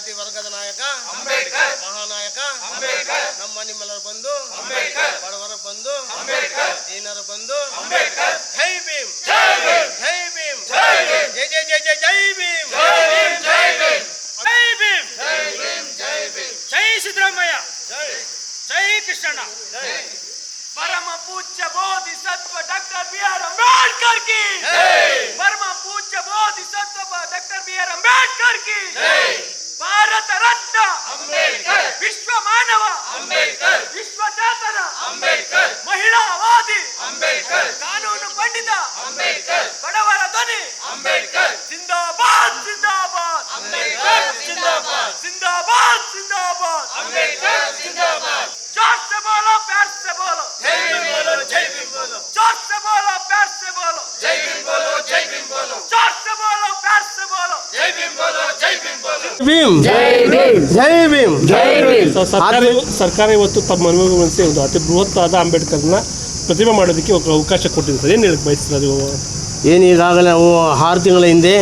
ಜಾತಿ ವರ್ಗದ ನಾಯಕ ಅಂಬೇಡ್ಕರ್. ಮಹಾನಾಯಕ ಅಂಬೇಡ್ಕರ್. ನಮ್ಮ ನಿಮ್ಮೆಲ್ಲರ ಅಂಬೇಡ್ಕರ್. ಬಡವರ ಬಂದು ಅಂಬೇಡ್ಕರ್. ದೀನರ ಬಂದು ಅಂಬೇಡ್ಕರ್. ಜೈ ಭೀಮ್. ಜೈ ಭೀಮ್. ಜೈ ಜೈ ಜೈ ಜೈ ಜೈ ಭೀಮ್. ಜೈ ಭೀಮ್ ಜೈ ಸಿದ್ದರಾಮಯ್ಯ. ಜೈ. ಜೈ ಕೃಷ್ಣಣ್ಣ. ಪರಮ ಪೂಜ್ಯ ಬೋಧಿಸತ್ವ ಡಾಕ್ಟರ್ ಬಿ ಆರ್ ಅಂಬೇಡ್ಕರ್ ಕಿ. ಪರಮ ಪೂಜ್ಯ ಬೋಧಿಸತ್ವ ಡಾಕ್ಟರ್ ಬಿ ಆರ್ ಅಂಬೇಡ್ಕರ್ ಕಿ. ಭಾರತ ರತ್ನ. ಭೀಮ್. ಜೈ ಭೀಮ್. ಜೈ ಭೀಮ್. ಸರ್ಕಾರ ಸರ್ಕಾರ ಇವತ್ತು ತಮ್ಮ ಅನುಭವಿಸಿ ಒಂದು ಅತಿ ಬೃಹತ್ತಾದ ಅಂಬೇಡ್ಕರ್ನ ಪ್ರತಿಮೆ ಮಾಡೋದಕ್ಕೆ ಒಂದು ಅವಕಾಶ ಕೊಟ್ಟಿದೆ ಸರ್ ಏನು ಹೇಳಕ್ಕೆ ಬಯಸ್ತೀರ ಅದು ಏನು ಈಗಾಗಲೇ ನಾವು ಆರು ತಿಂಗಳ ಹಿಂದೆ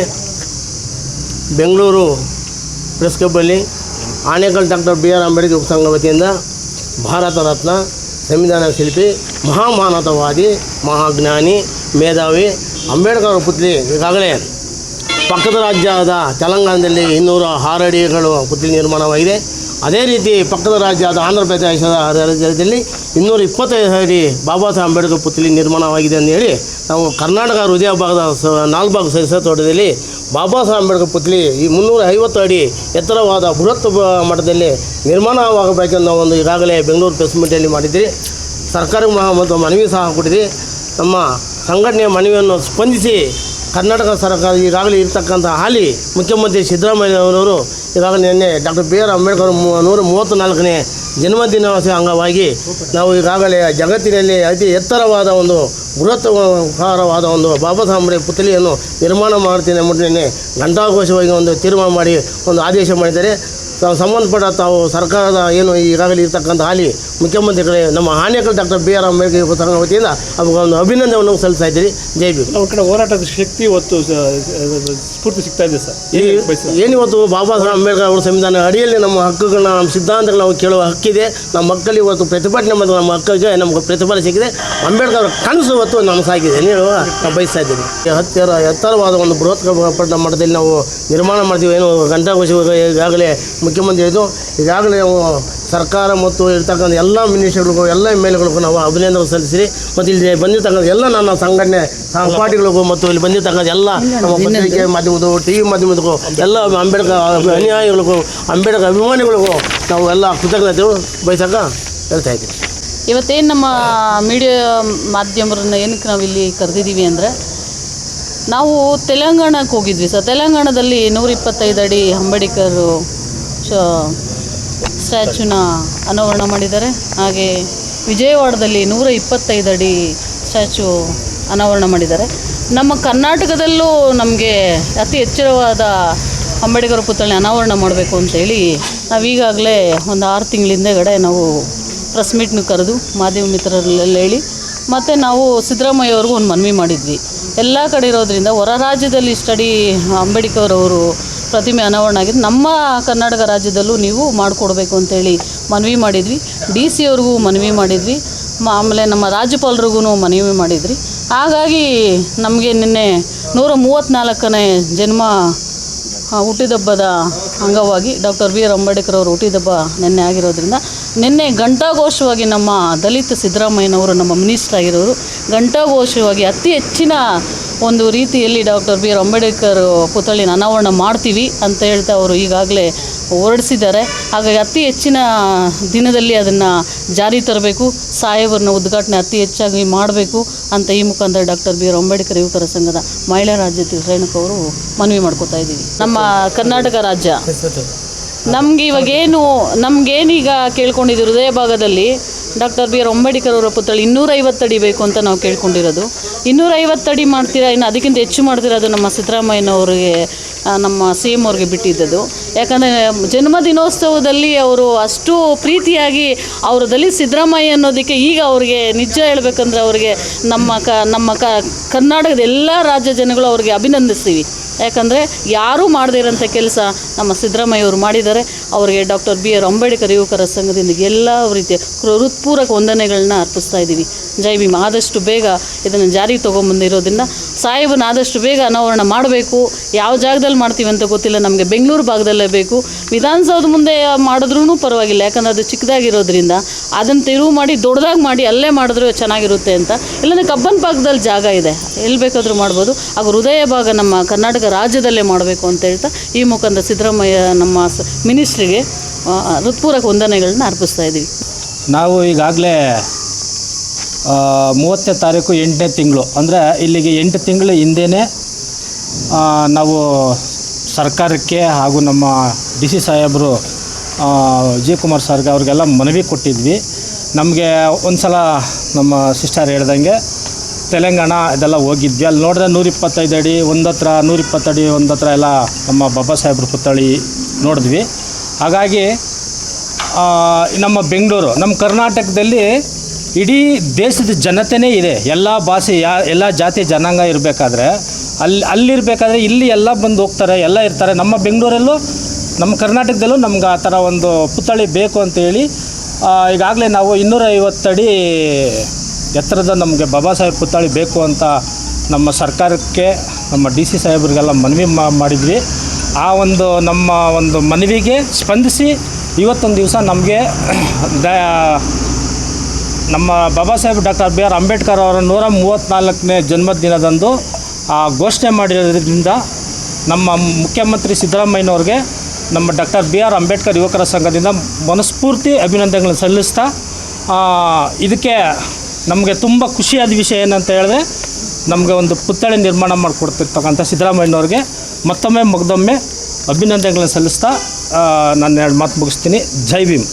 Bengaluru press ಕ್ಲಬ್ಬಲ್ಲಿ Anekal doctor B R Ambedkar ಸಂಘ ವತಿಯಿಂದ ಭಾರತ ರತ್ನ ಸಂವಿಧಾನ ಶಿಲ್ಪಿ ಮಹಾಮಾನತವಾದಿ ಮಹಾಜ್ಞಾನಿ ಮೇಧಾವಿ ಅಂಬೇಡ್ಕರ್ ಅವರ ಪುತ್ಲಿ ಈಗಾಗಲೇ ಪಕ್ಕದ ರಾಜ್ಯದ ತೆಲಂಗಾಣದಲ್ಲಿ ಇನ್ನೂರ ಆರು ಅಡಿಗಳು ಪುತ್ಲಿ ನಿರ್ಮಾಣವಾಗಿದೆ. ಅದೇ ರೀತಿ ಪಕ್ಕದ ರಾಜ್ಯದ ಆಂಧ್ರ ಪ್ರದೇಶದ ರಾಜ್ಯದಲ್ಲಿ ಇನ್ನೂರ ಇಪ್ಪತ್ತೈದು ಅಡಿ ಬಾಬಾ ಸಾಹೇಬ್ ಅಂಬೇಡ್ಕರ್ ಪುತ್ಲಿ ನಿರ್ಮಾಣವಾಗಿದೆ ಅಂತ ಹೇಳಿ ನಾವು ಕರ್ನಾಟಕ ಹೃದಯ ಭಾಗದ ಸ ನಾಲ್ಬಾಗ್ ಸದಸ್ಯ ತೋಟದಲ್ಲಿ ಬಾಬಾ ಸಾಹೇಬ್ ಅಂಬೇಡ್ಕರ್ ಪುತ್ಲಿ ಈ ಮುನ್ನೂರ ಐವತ್ತು ಅಡಿ ಎತ್ತರವಾದ ಬೃಹತ್ ಮಠದಲ್ಲಿ ನಿರ್ಮಾಣವಾಗಬೇಕೆಂದು ನಾವು ಒಂದು ಈಗಾಗಲೇ ಬೆಂಗಳೂರು ಪ್ರೆಸ್ ಮೀಟಲ್ಲಿ ಮಾಡಿದ್ರಿ. ಸರ್ಕಾರಿ ಮತ್ತು ಮನವಿ ಸಹ ಕೊಟ್ಟಿದ್ವಿ ನಮ್ಮ ಸಂಘಟನೆಯ ಮನವಿಯನ್ನು ಸ್ಪಂದಿಸಿ ಕರ್ನಾಟಕ ಸರ್ಕಾರ ಈಗಾಗಲೇ ಇರತಕ್ಕಂಥ ಹಾಲಿ ಮುಖ್ಯಮಂತ್ರಿ ಸಿದ್ದರಾಮಯ್ಯನವರು ಈಗಾಗಲೇ ನಿನ್ನೆ ಡಾಕ್ಟರ್ ಬಿ ಆರ್ ಅಂಬೇಡ್ಕರ್ ನೂರ ಮೂವತ್ತು ನಾಲ್ಕನೇ ಅಂಗವಾಗಿ ನಾವು ಈಗಾಗಲೇ ಜಗತ್ತಿನಲ್ಲಿ ಅತಿ ಎತ್ತರವಾದ ಒಂದು ಬೃಹತ್ಕಾರವಾದ ಒಂದು ಬಾಬಾ ಸಾಹೇಬ್ ಪುತ್ಲಿಯನ್ನು ನಿರ್ಮಾಣ ಮಾಡ್ತೀನಿ ನಿನ್ನೆ ಘಂಟಾಘೋಷವಾಗಿ ಒಂದು ತೀರ್ಮಾನ ಮಾಡಿ ಒಂದು ಆದೇಶ ಮಾಡಿದ್ದಾರೆ. ತಾವು ಸಂಬಂಧಪಟ್ಟ ತಾವು ಸರ್ಕಾರದ ಏನು ಈಗಾಗಲೇ ಇರ್ತಕ್ಕಂಥ ಹಾಲಿ ಮುಖ್ಯಮಂತ್ರಿಗಳೇ ನಮ್ಮ Anekal doctor B R Ambedkar ಸಂಘ ವತಿಯಿಂದ ಅವ್ರಿಗೆ ಒಂದು ಅಭಿನಂದನೆಯನ್ನು ಸಲ್ಲಿಸ್ತಾ ಇದ್ದೀರಿ. ಜೈ ಬಿ ನಮ್ಮ ಕಡೆ ಹೋರಾಟದ ಶಕ್ತಿ ಇವತ್ತು ಸ್ಫೂರ್ತಿ ಸಿಗ್ತಾ ಇದೆ ಸರ್. ಏನಿವತ್ತು ಬಾಬಾ ಸಾಹೇಬ್ ಅಂಬೇಡ್ಕರ್ ಅವರ ಸಂವಿಧಾನ ಅಡಿಯಲ್ಲಿ ನಮ್ಮ ಹಕ್ಕುಗಳನ್ನ ನಮ್ಮ ಸಿದ್ಧಾಂತಗಳು ನಾವು ಕೇಳುವ ಹಕ್ಕಿದೆ. ನಮ್ಮ ಮಕ್ಕಳಿಗೆ ಇವತ್ತು ಪ್ರತಿಭಟನೆ ಮತ್ತು ನಮ್ಮ ಹಕ್ಕಿಗೆ ನಮಗೆ ಪ್ರತಿಫಲ ಸಿಕ್ಕಿದೆ. ಅಂಬೇಡ್ಕರ್ ಅವರ ಕನಸು ಇವತ್ತು ನಮ್ಮ ಸಾಕಿದೆ ಏನು ಹೇಳುವ? ನಾವು ಬಯಸ್ತಾ ಇದ್ದೀನಿ ಹತ್ತಿರ ಎತ್ತರವಾದ ಒಂದು ಬೃಹತ್ ಪಟ್ಟಣ ಮಟ್ಟದಲ್ಲಿ ನಾವು ನಿರ್ಮಾಣ ಮಾಡ್ತೀವಿ. ಏನು ಗಂಟಾಘೋಷ ಈಗಾಗಲೇ ಮುಖ್ಯಮಂತ್ರಿ ಇದು ಈಗಾಗಲೇ ನಾವು ಸರ್ಕಾರ ಮತ್ತು ಇರ್ತಕ್ಕಂಥ ಎಲ್ಲ ಮಿನಿಸ್ಟರ್ಗಳಿಗೂ ಎಲ್ಲ ಎಂ ಎಲ್ ಎಗಳಿಗೂ ನಾವು ಅಭಿನಂದನೆ ಸಲ್ಲಿಸಿರಿ. ಮತ್ತು ಇಲ್ಲಿ ಬಂದಿರ್ತಕ್ಕಂಥ ಎಲ್ಲ ನನ್ನ ಸಂಘಟನೆ ಸಹಪಾಠಿಗಳಿಗೂ ಮತ್ತು ಇಲ್ಲಿ ಬಂದಿರ್ತಕ್ಕಂಥ ಎಲ್ಲ ನಮ್ಮ ಪತ್ರಿಕೆ ಮಾಧ್ಯಮದವು ಟಿ ವಿ ಮಾಧ್ಯಮದಕ್ಕೂ ಎಲ್ಲ ಅಂಬೇಡ್ಕರ್ ಅನುಯಾಯಿಗಳಿಗೂ ಅಂಬೇಡ್ಕರ್ ಅಭಿಮಾನಿಗಳಿಗೂ ನಾವು ಎಲ್ಲ ಕೃತಜ್ಞತೆ ಬಯಸಕ ಹೇಳ್ತಾ ಇದ್ದೀವಿ ಇವತ್ತೇನು ನಮ್ಮ ಮೀಡಿಯಾ ಮಾಧ್ಯಮರನ್ನ ಏನಕ್ಕೆ ನಾವು ಇಲ್ಲಿ ಕರೆದಿದ್ದೀವಿ ಅಂದರೆ ನಾವು ತೆಲಂಗಾಣಕ್ಕೆ ಹೋಗಿದ್ವಿ ಸರ್. ತೆಲಂಗಾಣದಲ್ಲಿ ನೂರಿಪ್ಪತ್ತೈದು ಅಡಿ ಅಂಬೇಡ್ಕರ್ ಸ್ಟ್ಯಾಚ್ಯೂನ ಅನಾವರಣ ಮಾಡಿದ್ದಾರೆ. ಹಾಗೆ ವಿಜಯವಾಡದಲ್ಲಿ ನೂರ ಇಪ್ಪತ್ತೈದು ಅಡಿ ಸ್ಟ್ಯಾಚು ಅನಾವರಣ ಮಾಡಿದ್ದಾರೆ. ನಮ್ಮ ಕರ್ನಾಟಕದಲ್ಲೂ ನಮಗೆ ಅತಿ ಎಚ್ಚರವಾದ ಅಂಬೇಡ್ಕರ್ ಪುತ್ಥಳಿ ಅನಾವರಣ ಮಾಡಬೇಕು ಅಂತೇಳಿ ನಾವೀಗಾಗಲೇ ಒಂದು ಆರು ತಿಂಗಳಿಂದಗಡೆ ನಾವು ಪ್ರೆಸ್ ಮೀಟ್ನ ಕರೆದು ಮಾಧ್ಯಮ ಮಿತ್ರರಲ್ಲೆಲ್ಲ ಹೇಳಿ ಮತ್ತು ನಾವು ಸಿದ್ದರಾಮಯ್ಯ ಅವ್ರಿಗೂ ಒಂದು ಮನವಿ ಮಾಡಿದ್ವಿ. ಎಲ್ಲ ಕಡೆ ಇರೋದ್ರಿಂದ ಹೊರ ರಾಜ್ಯದಲ್ಲಿ ಸ್ಟಡಿ ಅಂಬೇಡ್ಕರ್ ಅವರು ಪ್ರತಿಮೆ ಅನಾವರಣ ಆಗಿದೆ ನಮ್ಮ ಕರ್ನಾಟಕ ರಾಜ್ಯದಲ್ಲೂ ನೀವು ಮಾಡಿಕೊಡ್ಬೇಕು ಅಂತೇಳಿ ಮನವಿ ಮಾಡಿದ್ವಿ. ಡಿ ಸಿ ಅವ್ರಿಗೂ ಮನವಿ ಮಾಡಿದ್ವಿ. ಆಮೇಲೆ ನಮ್ಮ ರಾಜ್ಯಪಾಲರಿಗೂ ಮನವಿ ಮಾಡಿದ್ರಿ. ಹಾಗಾಗಿ ನಮಗೆ ನಿನ್ನೆ ನೂರ ಮೂವತ್ತ್ನಾಲ್ಕನೇ ಜನ್ಮ ಹುಟ್ಟಿದಬ್ಬದ ಅಂಗವಾಗಿ ಡಾಕ್ಟರ್ ಬಿ ಆರ್ ಅಂಬೇಡ್ಕರ್ ಅವರು ಹುಟ್ಟಿದಬ್ಬ ನಿನ್ನೆ ಆಗಿರೋದ್ರಿಂದ, ನಿನ್ನೆ ಘಂಟಾಘೋಷವಾಗಿ ನಮ್ಮ ದಲಿತ ಸಿದ್ದರಾಮಯ್ಯನವರು ನಮ್ಮ ಮಿನಿಸ್ಟರ್ ಆಗಿರೋರು, ಘಂಟಾಘೋಷವಾಗಿ ಅತಿ ಹೆಚ್ಚಿನ ಒಂದು ರೀತಿಯಲ್ಲಿ ಡಾಕ್ಟರ್ ಬಿ ಆರ್ ಅಂಬೇಡ್ಕರ್ ಪುತ್ಥಳಿನ ಅನಾವರಣ ಮಾಡ್ತೀವಿ ಅಂತ ಹೇಳ್ತಾ ಅವರು ಈಗಾಗಲೇ ಹೊರಡಿಸಿದ್ದಾರೆ. ಹಾಗಾಗಿ ಅತಿ ಹೆಚ್ಚಿನ ದಿನದಲ್ಲಿ ಅದನ್ನು ಜಾರಿ ತರಬೇಕು ಸಾಹೇಬರನ್ನ ಉದ್ಘಾಟನೆ ಅತಿ ಹೆಚ್ಚಾಗಿ ಮಾಡಬೇಕು ಅಂತ ಈ ಮುಖಾಂತರ ಡಾಕ್ಟರ್ ಬಿ ಆರ್ ಅಂಬೇಡ್ಕರ್ ಯುವಕರ ಸಂಘದ ಮಹಿಳಾ ರಾಜ್ಯ ರೇಣುಕವರು ಮನವಿ ಮಾಡ್ಕೋತಾ ಇದ್ದೀವಿ. ನಮ್ಮ ಕರ್ನಾಟಕ ರಾಜ್ಯ. ನಮ್ಗೆ ಇವಾಗೇನು ನಮಗೇನೀಗ ಕೇಳ್ಕೊಂಡಿದ್ದು ಹೃದಯ ಭಾಗದಲ್ಲಿ ಡಾಕ್ಟರ್ ಬಿ ಆರ್ ಅಂಬೇಡ್ಕರ್ ಅವರ ಪುತ್ಥಳಿ ಇನ್ನೂರೈವತ್ತು ಅಡಿ ಬೇಕು ಅಂತ ನಾವು ಕೇಳ್ಕೊಂಡಿರೋದು. ಇನ್ನೂರೈವತ್ತು ಅಡಿ ಮಾಡ್ತೀರಾ, ಇನ್ನು ಅದಕ್ಕಿಂತ ಹೆಚ್ಚು ಮಾಡ್ತೀರಾ ಅದು ನಮ್ಮ ಸಿದ್ದರಾಮಯ್ಯನವ್ರಿಗೆ ನಮ್ಮ ಸಿ ಎಂ ಅವ್ರಿಗೆ ಬಿಟ್ಟಿದ್ದದು. ಯಾಕಂದರೆ ಜನ್ಮದಿನೋತ್ಸವದಲ್ಲಿ ಅವರು ಅಷ್ಟು ಪ್ರೀತಿಯಾಗಿ ಅವರು ದಲಿತ ಸಿದ್ದರಾಮಯ್ಯ ಅನ್ನೋದಕ್ಕೆ ಈಗ ಅವ್ರಿಗೆ ನಿಜ ಹೇಳಬೇಕಂದ್ರೆ ಅವರಿಗೆ ನಮ್ಮ ಕ ನಮ್ಮ ಕ, ಕರ್ನಾಟಕದ ಎಲ್ಲ ರಾಜ್ಯ ಜನಗಳು ಅವ್ರಿಗೆ ಅಭಿನಂದಿಸ್ತೀವಿ. ಯಾಕಂದರೆ ಯಾರೂ ಮಾಡದೇ ಇರೋಂಥ ಕೆಲಸ ನಮ್ಮ ಸಿದ್ದರಾಮಯ್ಯವರು ಮಾಡಿದ್ದಾರೆ. ಅವರಿಗೆ ಡಾಕ್ಟರ್ ಬಿ ಆರ್ ಅಂಬೇಡ್ಕರ್ ಯುವಕರ ಸಂಘದಿಂದ ಎಲ್ಲ ರೀತಿಯ ಹೃತ್ಪೂರ್ವಕ ವಂದನೆಗಳನ್ನ ಅರ್ಪಿಸ್ತಾ ಇದ್ದೀವಿ. ಜೈ ಭೀಮ್. ಆದಷ್ಟು ಬೇಗ ಇದನ್ನು ಜಾರಿಗೆ ತೊಗೊಂಬಂದಿರೋದ್ರಿಂದ ಸಾಹೇಬನ ಆದಷ್ಟು ಬೇಗ ಅನಾವರಣ ಮಾಡಬೇಕು. ಯಾವ ಜಾಗದಲ್ಲಿ ಮಾಡ್ತೀವಿ ಅಂತ ಗೊತ್ತಿಲ್ಲ. ನಮಗೆ ಬೆಂಗಳೂರು ಭಾಗದಲ್ಲೇ ಬೇಕು ವಿಧಾನಸೌಧ ಮುಂದೆ ಮಾಡಿದ್ರೂ ಪರವಾಗಿಲ್ಲ, ಯಾಕಂದರೆ ಅದು ಚಿಕ್ಕದಾಗಿರೋದ್ರಿಂದ. ಅದನ್ನು ತಿರುವು ಮಾಡಿ, ದೊಡ್ಡದಾಗಿ ಮಾಡಿ, ಅಲ್ಲೇ ಮಾಡಿದ್ರು ಚೆನ್ನಾಗಿರುತ್ತೆ ಅಂತ. ಇಲ್ಲಾಂದರೆ ಕಬ್ಬನ್ ಭಾಗದಲ್ಲಿ ಜಾಗ ಇದೆ. ಎಲ್ಲಿ ಬೇಕಾದರೂ ಮಾಡ್ಬೋದು. ಹಾಗೂ ಹೃದಯ ಭಾಗ ನಮ್ಮ ಕರ್ನಾಟಕ ರಾಜ್ಯದಲ್ಲೇ ಮಾಡಬೇಕು ಅಂತ ಹೇಳ್ತಾ, ಈ ಮುಖಾಂತರ ಸಿದ್ದರಾಮಯ್ಯ ನಮ್ಮ ಮಿನಿಸ್ಟ್ರಿಗೆ ಹೃತ್ಪೂರ್ವಕ ವಂದನೆಗಳನ್ನ ಅರ್ಪಿಸ್ತಾ ಇದ್ದೀವಿ ನಾವು ಈಗಾಗಲೇ ಮೂವತ್ತನೇ ತಾರೀಕು ಎಂಟನೇ ತಿಂಗಳು. ಅಂದರೆ ಇಲ್ಲಿಗೆ ಎಂಟು ತಿಂಗಳು ಹಿಂದೆಯೇ ನಾವು ಸರ್ಕಾರಕ್ಕೆ ಹಾಗೂ ನಮ್ಮ ಡಿ ಸಿ ಸಾಹೇಬರು ವಿಜಯಕುಮಾರ್ ಸರ್ಗೆ ಅವ್ರಿಗೆಲ್ಲ ಮನವಿ ಕೊಟ್ಟಿದ್ವಿ. ನಮಗೆ ಒಂದು ಸಲ ನಮ್ಮ ಸಿಸ್ಟರ್ ಹೇಳ್ದಂಗೆ, ತೆಲಂಗಾಣ ಇದೆಲ್ಲ ಹೋಗಿದ್ವಿ. ಅಲ್ಲಿ ನೋಡಿದ್ರೆ ನೂರಿಪ್ಪತ್ತೈದು ಅಡಿ, ಒಂದತ್ರ ನೂರಿಪ್ಪತ್ತಡಿ, ಒಂದತ್ರ ಎಲ್ಲ ನಮ್ಮ ಬಾಬಾ ಸಾಹೇಬ್ರ ಪುತ್ಥಳಿ ನೋಡಿದ್ವಿ. ಹಾಗಾಗಿ ನಮ್ಮ ಬೆಂಗಳೂರು, ನಮ್ಮ ಕರ್ನಾಟಕದಲ್ಲಿ ಇಡೀ ದೇಶದ ಜನತೆನೇ ಇದೆ. ಎಲ್ಲ ಭಾಷೆ, ಯಾ, ಎಲ್ಲ ಜಾತಿ ಜನಾಂಗ ಇರಬೇಕಾದ್ರೆ, ಅಲ್ಲಿ, ಅಲ್ಲಿರಬೇಕಾದ್ರೆ ಇಲ್ಲಿ ಎಲ್ಲ ಬಂದು ಹೋಗ್ತಾರೆ, ಎಲ್ಲ ಇರ್ತಾರೆ. ನಮ್ಮ ಬೆಂಗಳೂರಲ್ಲೂ, ನಮ್ಮ ಕರ್ನಾಟಕದಲ್ಲೂ ನಮ್ಗೆ ಆ ಥರ ಒಂದು ಪುತ್ಥಳಿ ಬೇಕು ಅಂತೇಳಿ ಈಗಾಗಲೇ ನಾವು ಇನ್ನೂರ ಐವತ್ತಡಿ ಎತ್ತರದ ನಮಗೆ ಬಾಬಾ ಸಾಹೇಬ್ ಪುತ್ಥಳಿ ಬೇಕು ಅಂತ ನಮ್ಮ ಸರ್ಕಾರಕ್ಕೆ, ನಮ್ಮ ಡಿ ಸಿ ಸಾಹೇಬ್ರಿಗೆಲ್ಲ ಮನವಿ ಮಾಡಿದ್ವಿ. ಆ ಒಂದು ನಮ್ಮ ಒಂದು ಮನವಿಗೆ ಸ್ಪಂದಿಸಿ ಇವತ್ತೊಂದು ದಿವಸ ನಮಗೆ ನಮ್ಮ Baba Saheb doctor B R Ambedkar ಅವರ ನೂರ ಮೂವತ್ತ್ನಾಲ್ಕನೇ ಜನ್ಮದಿನದಂದು ಘೋಷಣೆ ಮಾಡಿರೋದ್ರಿಂದ ನಮ್ಮ ಮುಖ್ಯಮಂತ್ರಿ ಸಿದ್ದರಾಮಯ್ಯನವ್ರಿಗೆ ನಮ್ಮ ಡಾಕ್ಟರ್ ಬಿ ಆರ್ ಅಂಬೇಡ್ಕರ್ ಯುವಕರ ಸಂಘದಿಂದ ಮನಸ್ಫೂರ್ತಿ ಅಭಿನಂದನೆಗಳನ್ನು ಸಲ್ಲಿಸ್ತಾ ಇದಕ್ಕೆ ನಮಗೆ ತುಂಬ ಖುಷಿಯಾದ ವಿಷಯ ಏನಂತ ಹೇಳಿದ್ರೆ ನಮಗೆ ಒಂದು ಪುತ್ಥಳಿ ನಿರ್ಮಾಣ ಮಾಡಿಕೊಡ್ತಿರ್ತಕ್ಕಂಥ ಸಿದ್ದರಾಮಯ್ಯನವ್ರಿಗೆ ಮತ್ತೊಮ್ಮೆ ಮಗದೊಮ್ಮೆ ಅಭಿನಂದನೆಗಳನ್ನು ಸಲ್ಲಿಸ್ತಾ ನಾನು ಎರಡು ಮಾತು ಮುಗಿಸ್ತೀನಿ. ಜೈ ಭೀಮ್.